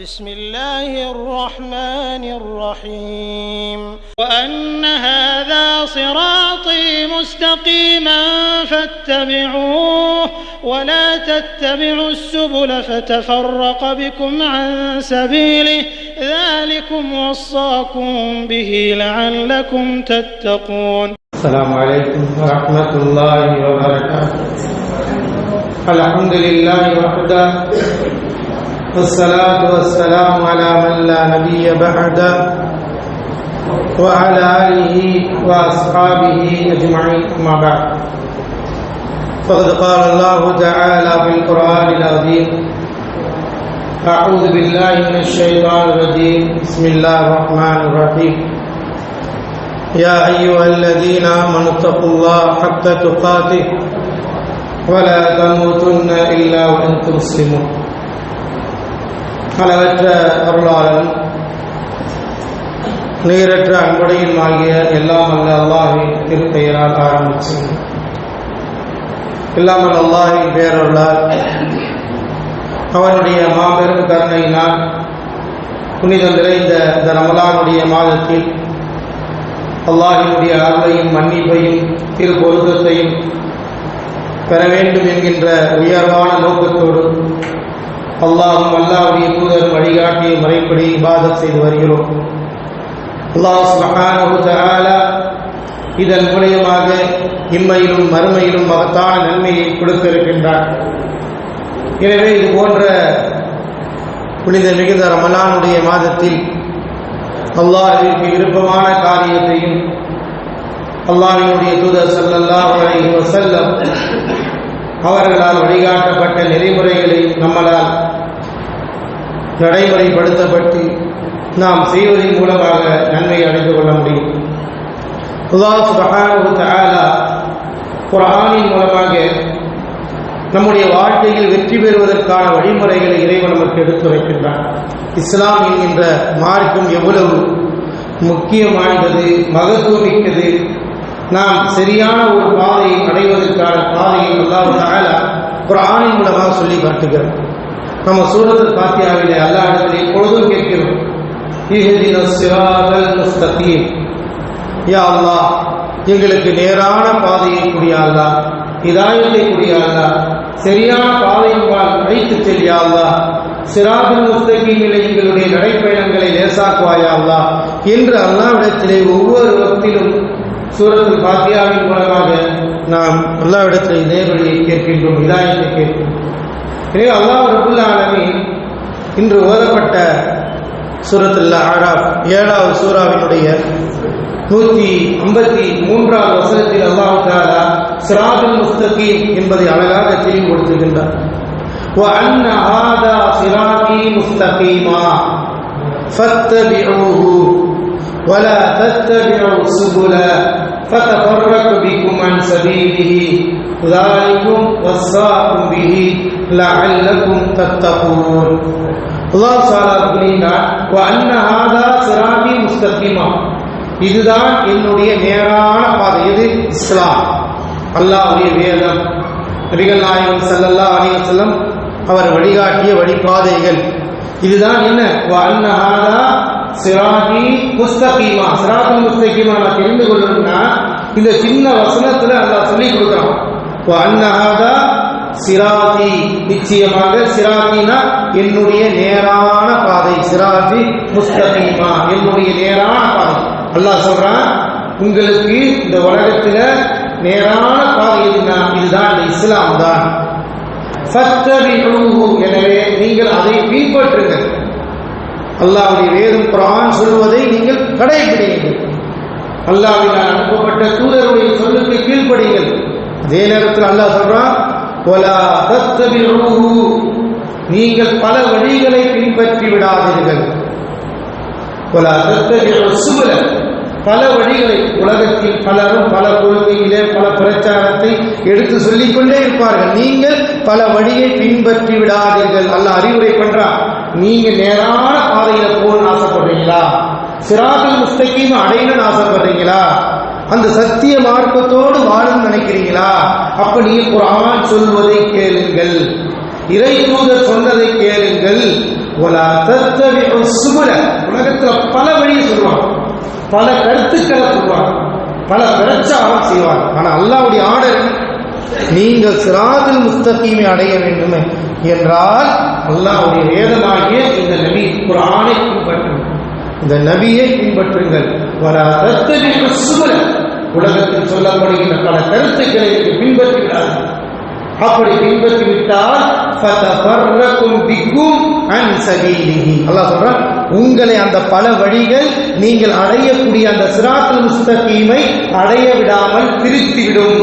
بسم الله الرحمن الرحيم. وأن هذا صراطي مستقيما فاتبعوه ولا تتبعوا السبل فتفرق بكم عن سبيله. ذلكم وصاكم به لعلكم تتقون. السلام عليكم ورحمة الله وبركاته. الحمد لله وحده والصلاة والسلام على من لا نبي بعده وعلى آله وأصحابه أجمعين أما بعد. فقد قال الله تعالى في القرآن العظيم أعوذ بالله من الشيطان الرجيم. بسم الله الرحمن الرحيم. يا أيها الذين آمنوا اتقوا الله حق تقاته ولا تموتن إلا وأنتم مسلمون. அளவற்ற அருளாளன் நீரற்ற அன்புடையும் ஆகிய எல்லாம் அல்ல அல்லாஹின் திருப்பெயரால் ஆரம்பிச்சு இல்லாமல் அல்லாஹின் பேரருளால் அவனுடைய மாபெரும் கருணையினால் புனிதம் நிறைந்த இந்த ரமலானுடைய மாதத்தில் அல்லாஹினுடைய அருளையும் மன்னிப்பையும் திரு பொருத்தத்தையும் பெற வேண்டும் என்கின்ற உயர்வான நோக்கத்தோடு அல்லாஹும் அல்லாவுடைய தூதர் வழிகாட்டிய முறைப்படி இபாதத் செய்து வருகிறோம். அல்லாஹ் சுபஹானஹு தஆலா இதன் மூலியமாக இம்மையிலும் மறுமையிலும் மகத்தான நன்மையை கொடுத்திருக்கின்றார். எனவே இது போன்ற புனித மிகுந்த ரமலானுடைய மாதத்தில் அல்லாஹிற்கு விருப்பமான காரியத்தையும் அல்லாஹினுடைய தூதர் ஸல்லல்லாஹு அலைஹி வஸல்லம் அவர்களால் வழிகாட்டப்பட்ட நெறிமுறைகளை நம்மளால் நடைமுறைப்படுத்தப்பட்டு நாம் செய்வதன் மூலமாக நன்மை அடைந்து கொள்ள முடியும். அல்லாஹ் சுபஹானஹு தஆலா குர்ஆனின் மூலமாக நம்முடைய வாழ்க்கையில் வெற்றி பெறுவதற்கான வழிமுறைகளை இறைவன் நமக்கு எடுத்துரைக்கின்றான் இஸ்லாம் என்கின்ற மார்க்கம் எவ்வளவு முக்கியமானது மகத்துவமிக்கது. நாம் சரியான ஒரு பாதையை அடைவதற்கான பாதையை அல்லாஹ் தஆலா மூலமாக சொல்லி காட்டுகிறோம் நம்ம சூரத்தில் பாத்தியாவிலே அல்லா இடத்தில் எப்பொழுதும் கேட்கிறோம் இஹ்தின சிராதல் முஸ்தகீம். யா அல்லாஹ் எங்களுக்கு நேரான பாதையை கூடிய இதாயத்தை கூடிய சரியான பாதையின்பால் அழைத்து செல்லியா அல்லாஹ் சிராபின் முஸ்தகீமிலே எங்களுடைய நடைப்பயணங்களை லேசாக்குவாயா என்று அல்லாவிடத்திலே ஒவ்வொரு வக்திலும் சூரத்தில் பாத்தியாவின் மூலமாக நாம் அல்லாவிடத்திலே நேர்வழியை கேட்கின்றோம் இதாயத்தை கேட்கின்றோம் எனவே அல்லாஹ் ரபுல் ஆலமீன் இன்று ஓதப்பட்ட சூரத்துல்லா ஆராப் ஏழாவது சூறாவினுடைய நூற்றி ஐம்பத்தி மூன்றாவது வசனத்தில் அல்லாஹ் தாலா சிராதுல் முஸ்தகீம் என்பதை அழகாக தெளிவுபடுத்துகின்றார் وأن هذا صراطي مستقيما فاتبعوه ولا تتبعوا السبل فتفرق بكم عن سبيله ذلكم وصاكم به لعلكم تتقون அல்லாஹ் சாலா கூறினார் அன்ன ஹாதா சிராபி முஸ்தகிமா இதுதான் என்னுடைய நேரான பாதை இது இஸ்லாம் அல்லாஹ்வுடைய வேதம் நபிகள் நாயகம் ஸல்லல்லாஹு அலைஹி வஸல்லம் அவர் வழிகாட்டிய வழிபாதைகள் இதுதான் என்ன அன்ன சிராகி சிராபி முஸ்தகிமா. சிராபி நான் தெரிந்து கொள்ளணும்னா இந்த சின்ன வசனத்துல அல்லா சொல்லி கொடுக்குறான். அன்ன ஹாதா சிராதி நிச்சயமாக சிராதினா என்னுடைய நேரான பாதை. சிராதி முஸ்தகீமா என்னுடைய நேரான பாதை. அல்லாஹ் சொல்றான் உங்களுக்கு இந்த உலகத்தில் நேரான பாதை எதுனா இதுதான் இந்த இஸ்லாம் தான் எனவே நீங்கள் அதை பின்பற்றுங்கள். அல்லாவுடைய வேதம் குர்ஆன் சொல்வதை நீங்கள் கடைபிடிங்கள் அல்லாவினால் அனுப்பப்பட்ட தூதருடைய சொல்லுக்கு கீழ்ப்படிங்கள் அதே நேரத்தில் அல்லாஹ் சொல்றான் நீங்கள் பல வழிகளை பின்பற்றி விடாதீர்கள். பல வழிகளை உலகத்தில் பலரும் பல கொள்கையிலே பல பிரச்சாரத்தை எடுத்து சொல்லிக்கொண்டே இருப்பார்கள். நீங்கள் பல வழியை பின்பற்றி விடாதீர்கள். அல்ல அறிவுரை பண்றான். நீங்க நேரான பாதையில போகணும்னு ஆசைப்படுறீங்களா? சிராபில் முஸ்தகீம் அடையணும்னு ஆசைப்படுறீங்களா? அந்த சத்திய மார்க்கத்தோடு வாழும் நினைக்கிறீங்களா? அப்ப நீ குரான் சொல்வதை கேளுங்கள். இறை தூதர் சொன்னதை கேளுங்கள். உலகத்துல பல வழியை சொல்லுவான் பல கருத்துக்களை சொல்லுவான் பல பிரச்சாரம் செய்வான் ஆனா அல்லாவுடைய ஆர்டர் நீங்கள் சிராதில் முஸ்தகீமை அடைய வேண்டும். என்றால் அல்லாவுடைய வேதமாகிய இந்த நபி குரானை பின்பற்றுங்கள். இந்த நபியை பின்பற்றுங்கள். வர தத்தபிக்கு சுமல உலகத்தில் சொல்லப்படுகின்ற பல கருத்துக்களை பின்பற்றுகிறார்கள். அப்படி பின்பற்றி விட்டால் ஃபதஃபர்ரகும் பிக்கும் அன் சபீலிஹி. அல்லாஹ் சொல்றான் உங்களை அந்த பல வழிகள் நீங்கள் அடையக்கூடிய அந்த சிராத்துல் முஸ்தகீமை அடைய விடாமல் பிரித்துவிடும்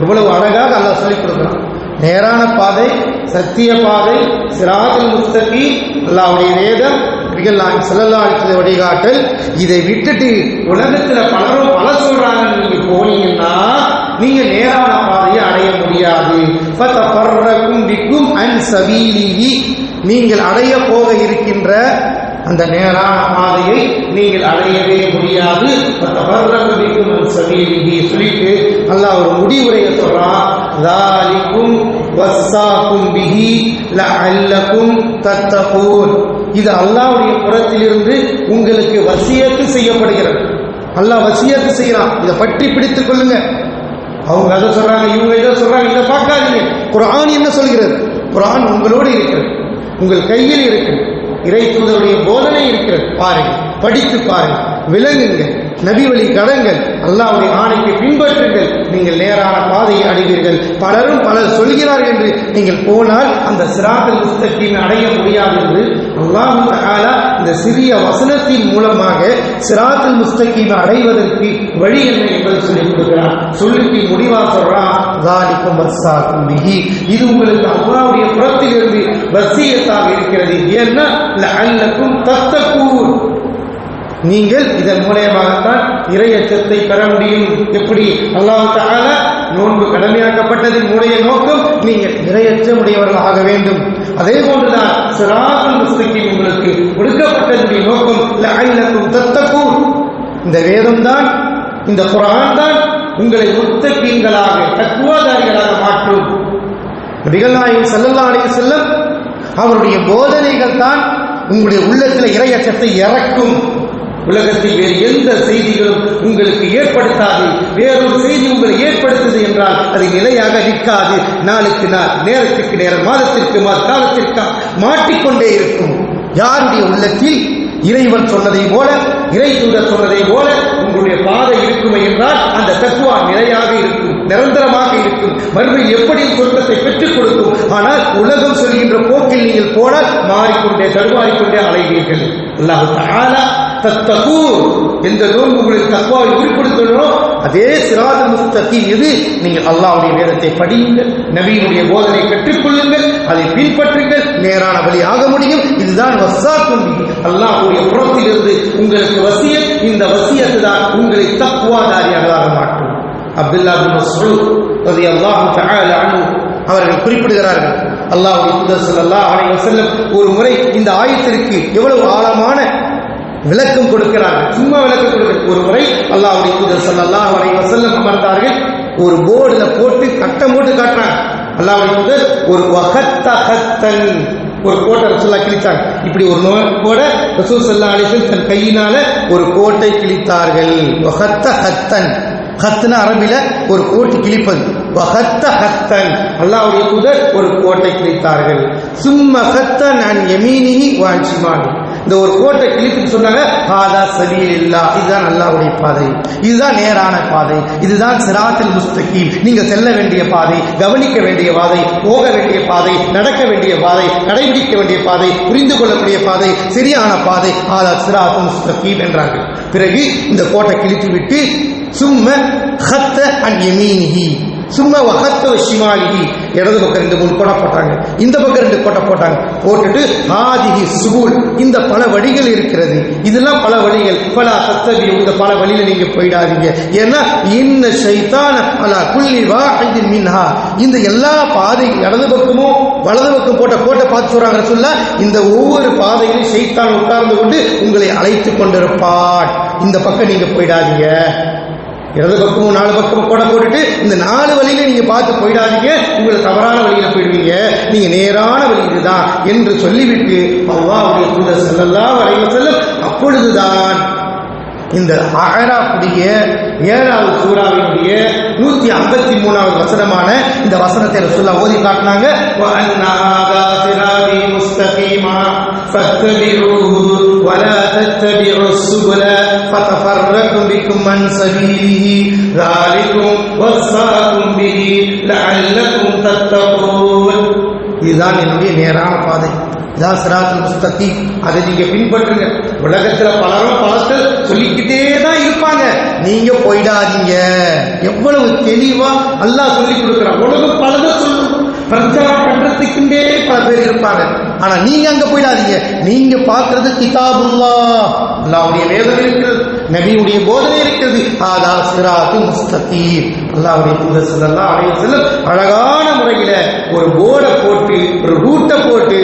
இவ்வளவு அழகாக அல்லாஹ் சொல்லிக் கொடுக்கிறான். நேரான பாதை சத்திய பாதை சிராதல் முஸ்தகி அல்லாவுடைய வேதம் நபிகள் நாயகம் ஸல்லல்லாஹு வழிகாட்டல். இதை விட்டுட்டு உலகத்தில் பலரும் பல சொல்றாங்க. நீங்க போனீங்கன்னா நீங்க நேரான பாதையை அடைய முடியாது. ஃபதஃபர்ரகும் பிக்கும் அன் சபீலிஹி. நீங்கள் அடைய போக இருக்கின்ற அந்த நேரா பாதையை நீங்கள் அடையவே முடியாது. அந்த வர்ணமிக்கும் சமீபி சொல்லிட்டு நல்லா ஒரு முடிவுரையை சொல்றான். தாலிக்கும் வஸ்ஸாக்கும் பிஹி லஅல்லக்கும் தத்தகூன் இது அல்லாவுடைய புறத்திலிருந்து உங்களுக்கு வசியத்து செய்யப்படுகிறது. அல்லாஹ் வசியத்து செய்யலாம் இதை பற்றி பிடித்துக் கொள்ளுங்க. அவங்க அதை சொல்றாங்க இவங்க இதை சொல்றாங்க இதை பார்க்காதீங்க. குரான் என்ன சொல்கிறது? குரான் உங்களோடு இருக்கிறது. உங்கள் கையில் இருக்கிறது இறை தூதருடைய போதனை இருக்கிறது. பாருங்கள் படித்து பாருங்கள் விளங்குங்க நபி வழி கடங்கள் அல்லாவுடைய ஆணைக்கு பின்பற்றுங்கள். நீங்கள் நேரான பாதையை அடைவீர்கள். பலரும் பலர் சொல்கிறார்கள் என்று நீங்கள் போனால் அந்த சிராத்தல் முஸ்தகீமை அடைய முடியாது என்று அல்லாஹு இந்த சிறிய வசனத்தின் மூலமாக சிராத்தல் முஸ்தகீமை அடைவதற்கு வழி என்ன என்பதை சொல்லிக் கொடுக்கிறார். சொல்லிட்டு முடிவா சொல்றான் தாலிக்கும் வஸ்ஸாக்கும் இது உங்களுக்கு அல்லாஹ்வுடைய புறத்திலிருந்து வசியத்தாக இருக்கிறது. ஏன்னா அல்லக்கும் தத்தக்கூர் நீங்கள் இதன் மூலயமாகத்தான் இறையச்சத்தை பெற முடியும். எப்படி? அல்லாஹால நோன்பு கடமையாக்கப்பட்டதின் மூலைய நோக்கம் நீங்கள் இறையச்சம் உடையவர்களாக வேண்டும். அதே போன்றுதான் சிராதுல் முஸ்தகீம் உங்களுக்கு கொடுக்கப்பட்டதுடைய நோக்கம் லஅல்லக்கும் தத்தக்கூன் இந்த வேதம் தான் இந்த குரான் தான் உங்களை முத்தகீன்களாக தக்குவாதாரிகளாக மாற்றும். நபிகள் நாயகம் ஸல்லல்லாஹு அலைஹி அவருடைய போதனைகள் தான் உங்களுடைய உள்ளத்தில் இறையச்சத்தை இறக்கும். உலகத்தில் வேறு எந்த செய்திகளும் உங்களுக்கு ஏற்படுத்தாது. வேறொரு செய்தி உங்களை ஏற்படுத்துது என்றால் அது நிலையாக நிற்காது. நாளுக்கு நாள் நேரத்திற்கு நேரம் மாதத்திற்கு மாத காலத்திற்கு மாட்டிக்கொண்டே இருக்கும். யாருடைய உள்ளத்தில் இறைவன் சொன்னதை போல இறை தூதர் சொன்னதை போல உங்களுடைய பாதை இருக்குமே என்றால் அந்த தத்துவா நிலையாக இருக்கும் நிரந்தரமாக இருக்கும். மறுபடியும் எப்படி சொர்க்கத்தை பெற்றுக் கொடுக்கும். ஆனால் உலகம் சொல்கின்ற போக்கில் நீங்கள் போனால் மாறிக்கொண்டே தடுமாறிக்கொண்டே அலைவீர்கள். அல்லாஹ் தாலா தத்தகு எந்த நோன்பு உங்களுக்கு தக்குவாவை குறிப்பிடுத்தனோ அதே சிராத முஸ்தகீம் எது நீங்கள் அல்லாவுடைய வேதத்தை படியுங்கள் நபியினுடைய போதனை கற்றுக்கொள்ளுங்கள் அதை பின்பற்றுங்கள் நேரான வழி ஆக முடியும். இதுதான் வசாக்கும் அல்லாஹுடைய புறத்திலிருந்து உங்களுக்கு வசிய இந்த வசியத்து தான் உங்களை தக்குவாதாரியாக மாற்றும். அப்துல்லா பின் மஸ்ஊத் ரலியல்லாஹு தஆலா அன்ஹு அவர்கள் குறிப்பிடுகிறார்கள் அல்லாஹ் அலைஹி வஸல்லம் ஒரு முறை இந்த ஆயத்திற்கு எவ்வளவு ஆழமான விளக்கம் கொடுக்கிறார் சும்மா விளக்கம் கொடுக்கிறார் ஒரு முறை அல்லாஹ்வுடைய தூதர் ஸல்லல்லாஹு அலைஹி வஸல்லம் அமர்ந்தார்கள். ஒரு போர்டில் போட்டு கட்டம் போட்டு காட்டுறாங்க. அல்லாஹ்வுடைய தூதர் ஒரு வகத்த ஹத்தன். ஒரு கோட்டை ரசூல்லா கிழித்தாங்க இப்படி ஒரு நோய் கூட ரசூல் சல்லா அலிசன் தன் கையினால ஒரு கோட்டை கிழித்தார்கள். வகத்த ஹத்தன். ஹத்துன அரபில ஒரு கோட்டை கிழிப்பது. வகத்த ஹத்தன். அல்லாவுடைய தூதர் ஒரு கோட்டை கிழித்தார்கள். சும்ம ஹத்தன் அன் யமீனிஹி வான் இந்த ஒரு கோட்டை கிழித்துன்னு சொன்னாங்க ஹாதா சபீலில்லா. இதுதான் அல்லாவுடைய பாதை. இதுதான் நேரான பாதை. இதுதான் சிராத்தில் முஸ்தகீம். நீங்க செல்ல வேண்டிய பாதை கவனிக்க வேண்டிய பாதை போக வேண்டிய பாதை நடக்க வேண்டிய பாதை கடைபிடிக்க வேண்டிய பாதை புரிந்து கொள்ளக்கூடிய பாதை சரியான பாதை ஹாதா சிராத்துல் முஸ்தகீம் என்றார்கள். பிறகு இந்த கோட்டை கிழித்து விட்டு சும்ம ஹத்த அன் யமீனிஹி. சும்மா வகத்த சிமாலிகி இடது பக்கம் ரெண்டு மூணு கோட்டை போட்டாங்க. இந்த பக்கம் ரெண்டு கோட்டை போட்டாங்க. போட்டுட்டு ஆதிகி சுகூல் இந்த பல வழிகள் இருக்கிறது. இதெல்லாம் பல வழிகள். பல சத்தவி இந்த பல வழியில் நீங்க போயிடாதீங்க. ஏன்னா இன்ன சைத்தான அலா வா வாஹிதின் மின்ஹா. இந்த எல்லா பாதை இடது பக்கமும் வலது பக்கம் போட்ட கோட்டை பார்த்து சொல்றாங்க சொல்ல இந்த ஒவ்வொரு பாதையிலும் சைத்தான் உட்கார்ந்து கொண்டு உங்களை அழைத்து கொண்டிருப்பான். இந்த பக்கம் நீங்க போயிடாதீங்க. இடது பக்கமும் நாலு பக்கமும் கூட போட்டுட்டு இந்த நாலு வழியில நீங்க பார்த்து போயிடாதீங்க. உங்களை தவறான வழியில போயிடுவீங்க. நீங்க நேரான வழி இதுதான் என்று சொல்லிவிட்டு அல்லாவுடைய தூதர் செல்லல்லா அலைஹி செல்லும் அப்பொழுதுதான் இந்த அகராப்புடைய ஏழாவது சூறாவினுடைய நூத்தி ஐம்பத்தி மூணாவது வசனமான இந்த வசனத்தை ரசூல்லா ஓதி காட்டினாங்க وَأَنَّ هَذَا صِرَاطِي مُسْتَقِيمًا فَاتَّبِعُوهُ وَلَا تَتَّبِعُوا السُّبُلَ فَتَفَرَّقَ بِكُمْ عَنْ سَبِيلِهِ ذَلِكُمْ وَصَّاكُمْ بِهِ لَعَلَّكُمْ تَتَّقُونَ இதுதான் என்னுடைய நேரான பாதை இதான் சிராத்துல் முஸ்தகி. அதை நீங்க பின்பற்றுங்க. உலகத்துல பலரும் பலத்தை சொல்லிக்கிட்டே தான் இருப்பாங்க. நீங்க போயிடாதீங்க. எவ்வளவு தெளிவா அல்லாஹ் சொல்லி கொடுக்குறான். உலகம் பலதை சொல்லணும் பிரச்சாரம் பண்றதுக்குண்டே பல பேர் இருப்பாங்க. ஆனா நீங்க அங்க போயிடாதீங்க. நீங்க பார்க்கிறது கிதாபுல்லா அல்லாவுடைய வேதம் இருக்கிறது. நபியுடைய போதனை இருக்கிறது. ஆதா சிராத்து முஸ்தகீம் அல்லாவுடைய தூதர் ஸல்லல்லாஹு அலைஹி அழகான முறையில ஒரு போர்டை போட்டு ஒரு ரூ போட்டு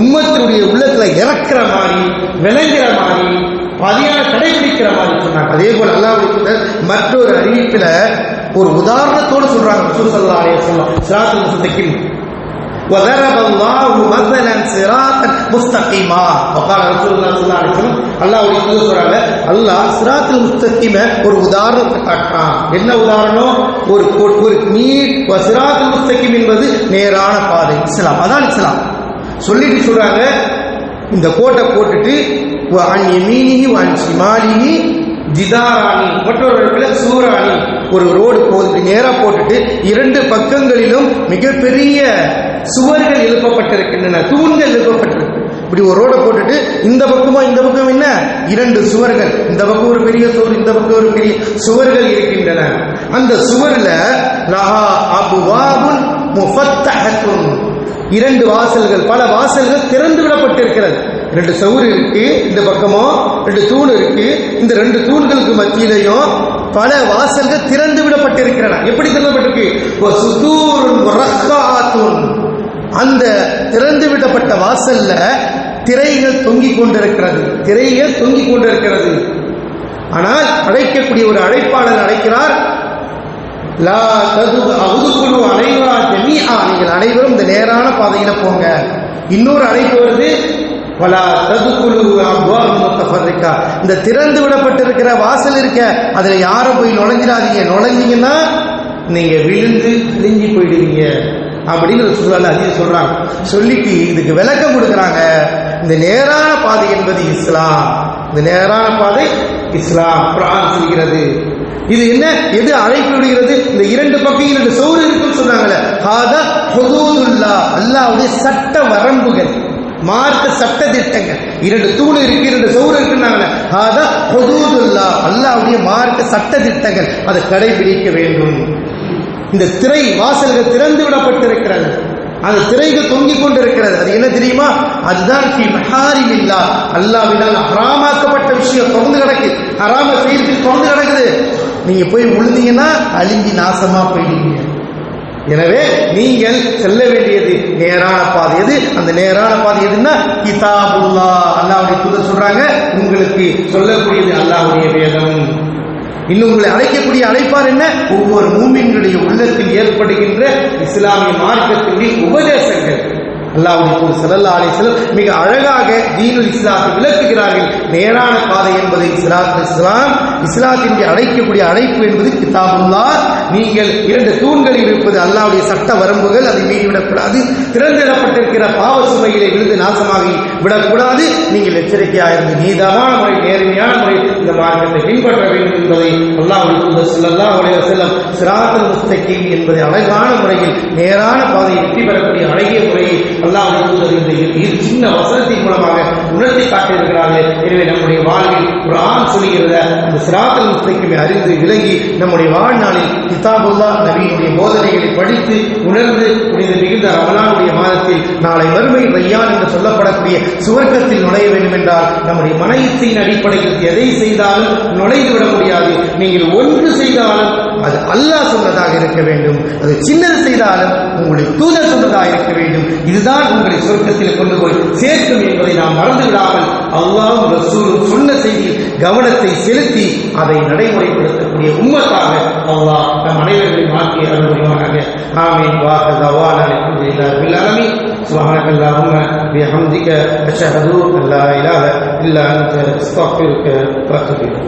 உம்மத்தினுடைய உள்ளத்துல இறக்குற மாதிரி விளங்குற மாதிரி பதியான கடைபிடிக்கிற மாதிரி சொன்னாங்க அதே போல அல்லாவுடைய தூதர் மற்றொரு அறிவிப்புல ஒரு உதாரணத்தோடு சொல்றாங்க ரசூல் ஸல்லல்லாஹு அலைஹி வஸல்லம் சிராத்துல் முஸ்தகீம் وضرب الله مثلا صراطا مستقيما وقال رسول الله صلى الله عليه وسلم அல்லாஹ்வுடைய தூதர் சொல்றாங்க அல்லாஹ் சிராத்துல் முஸ்தகீம ஒரு உதாரணத்தை காட்டுறான் என்ன உதாரணம் ஒரு ஒரு- ஒரு நீர் சிராத்துல் முஸ்தகீம் என்பது நேரான பாதை இஸ்லாம் அதான் இஸ்லாம் சொல்லிட்டு சொல்றாங்க இந்த கோட்டை போட்டுட்டு அன் எமீனிஹி அன் ஷிமாலிஹி ஜிதாராணி மற்றொரு இடத்துல சூராணி. ஒரு ரோடு போகுது நேராக போட்டுட்டு இரண்டு பக்கங்களிலும் மிகப்பெரிய சுவர்கள் எழுப்பப்பட்டிருக்கின்றன தூண்கள் எழுப்பப்பட்டிருக்கு. இப்படி ஒரு ரோடை போட்டுட்டு இந்த பக்கமும் இந்த பக்கம் என்ன? இரண்டு சுவர்கள். இந்த பக்கம் ஒரு பெரிய சுவர் இந்த பக்கம் ஒரு பெரிய சுவர்கள் இருக்கின்றன. அந்த சுவர்ல லஹா அபுவாபுன் முஃபத்தஹத்துன். இரண்டு வாசல்கள். பல வாசல்கள் திறந்து விடப்பட்டிருக்கிறது. ரெண்டு சவுறு இருக்கு இந்த பக்கமும் ரெண்டு தூண் இருக்கு. இந்த ரெண்டு தூண்களுக்கு மத்தியிலையும் பல வாசல்கள் திறந்து விடப்பட்டிருக்கிறன. எப்படி திறந்துவிட்டிருக்கு அந்த திறந்து விடப்பட்ட வாசல்ல திரைகள் தொங்கிக் கொண்டிருக்கிறது. திரைகள் தொங்கிக் கொண்டிருக்கிறது. ஆனால் அழைக்கக்கூடிய ஒரு அழைப்பாளர் அழைக்கிறார் லா தது அவுதுக்குழு அனைவரா ஜமீஆ நீங்கள் அனைவரும் இந்த நேரான பாதையில் போங்க. இன்னொரு அழைப்பு வருது. வலா ததுக்குழு அப்வாப் இந்த திறந்து விடப்பட்டிருக்கிற வாசல் இருக்க அதில் யாரும் போய் நுழைஞ்சிடாதீங்க. நுழைஞ்சீங்கன்னா நீங்கள் விழுந்து கிழிஞ்சி போயிடுவீங்க. அப்படின்னு சூழல் அதிகம் சொல்கிறாங்க சொல்லிட்டு இதுக்கு விளக்கம் கொடுக்குறாங்க. இந்த நேரான பாதை என்பது இஸ்லாம். இந்த நேரான பாதை இஸ்லாம். குர்ஆன் சொல்கிறது. இது என்ன? எது அழைப்பு விடுகிறது? இந்த இரண்டு பக்கம் இரண்டு சோறு இருக்குன்னு சொன்னாங்களே ஹாதா ஹுதூதுல்லா அல்லாவுடைய சட்ட வரம்புகள் மார்க்க சட்ட திட்டங்கள். இரண்டு தூண் இருக்கு இரண்டு சௌறு இருக்குன்னாங்க ஹாதா ஹுதூதுல்லா அல்லாவுடைய மார்க்க சட்ட திட்டங்கள். அதை கடைபிடிக்க வேண்டும். இந்த திரை வாசல்கள் திறந்து விடப்பட்டிருக்கிறது. அந்த திரைகள் தொங்கிக் கொண்டிருக்கிறது. அது என்ன தெரியுமா? அதுதான் ஃபி மஹாரிமில்லா. அல்லாஹ்வினால் ஹராமாக்கப்பட்ட விஷயம் தொடர்ந்து கிடக்கு. ஹராம செய்து தொடர்ந்து கிடக்குது. நீங்க போய் விழுந்தீங்கன்னா அழிஞ்சி நாசமா போயிடுவீங்க. எனவே நீங்கள் செல்ல வேண்டியது நேரான பாதை. எது? அந்த நேரான பாதை எதுன்னா கிதாபுல்லா. அல்லாவுடைய தூதர் சொல்றாங்க உங்களுக்கு சொல்லக்கூடியது அல்லாவுடைய வேதம். இன்னும் உங்களை அழைக்கக்கூடிய அழைப்பார் என்ன? ஒவ்வொரு மூமின்களுடைய உள்ளத்தில் ஏற்படுகின்ற இஸ்லாமிய மார்க்கத்தினுடைய உபதேசங்கள். அல்லாவுடைய தூதர் ஆலை அலைஹி மிக அழகாக தீனுல் இஸ்லாத்தை விளக்குகிறார்கள். நேரான பாதை என்பது இஸ்லாத் இஸ்லாம். இஸ்லாத்தினுடைய அழைக்கக்கூடிய அழைப்பு என்பது கிதாபுல்லா. நீங்கள் இரண்டு தூண்களில் இருப்பது அல்லாவுடைய சட்ட வரம்புகள் அதை மீறிவிடக்கூடாது. திறந்திடப்பட்டிருக்கிற பாவ சுமையிலே விழுந்து நாசமாகி விடக்கூடாது. நீங்கள் எச்சரிக்கையாக இருந்து நீதமான முறை நேர்மையான முறை இந்த மார்க்கத்தை பின்பற்ற வேண்டும் என்பதை அல்லாஹ் தூதர் ஸல்லல்லாஹு அலைஹி வஸல்லம் என்பதை அழகான முறையில் நேரான பாதையை வெற்றி பெறக்கூடிய அழகிய முறையை அல்லாஹ்வுடைய இந்த சின்ன வசனத்தின் மூலமாக உணர்த்தி காட்டியிருக்கிறார்கள். எனவே நம்முடைய வாழ்வில் ஒரு ஆண் சொல்லுகிறத அந்த சிராத்தல் முஸ்தகீமை அறிந்து விலகி நம்முடைய வாழ்நாளில் கிதாபுல்லா நபியினுடைய போதனைகளை படித்து உணர்ந்து புனித மிகுந்த ரமலானுடைய மாதத்தில் நாளை மறுமை ரையான் என்று சொல்லப்படக்கூடிய சுவர்க்கத்தில் நுழைய வேண்டும் என்றால் நம்முடைய மனையத்தின் அடிப்படையில் எதை செய்தாலும் நுழைந்து விட முடியாது. நீங்கள் ஒன்று செய்தாலும் அது அல்லாஹ் சொன்னதாக இருக்க வேண்டும். அது சின்னது செய்தாலும் உங்களுடைய தூதர் சொன்னதாக இருக்க வேண்டும். இதுதான் உங்களை சொர்க்கத்தில் கொண்டு போய் சேர்க்கும் என்பதை நாம் மறந்து விடாமல் அல்லாஹ் கவனத்தை செலுத்தி அதை நடைமுறைப்படுத்தக்கூடிய உம்மத்தாக அல்லாஹ் நம் அனைவர்களை மாற்றி அருள்புரிவானாக ஆமீன் வாஹ தவானா அல்ஹம்துலில்லாஹி ரபில் ஆலமீன் سبحانك اللهم بحمدك أشهد أن لا إله إلا أنت أستغفرك وأتوب إليك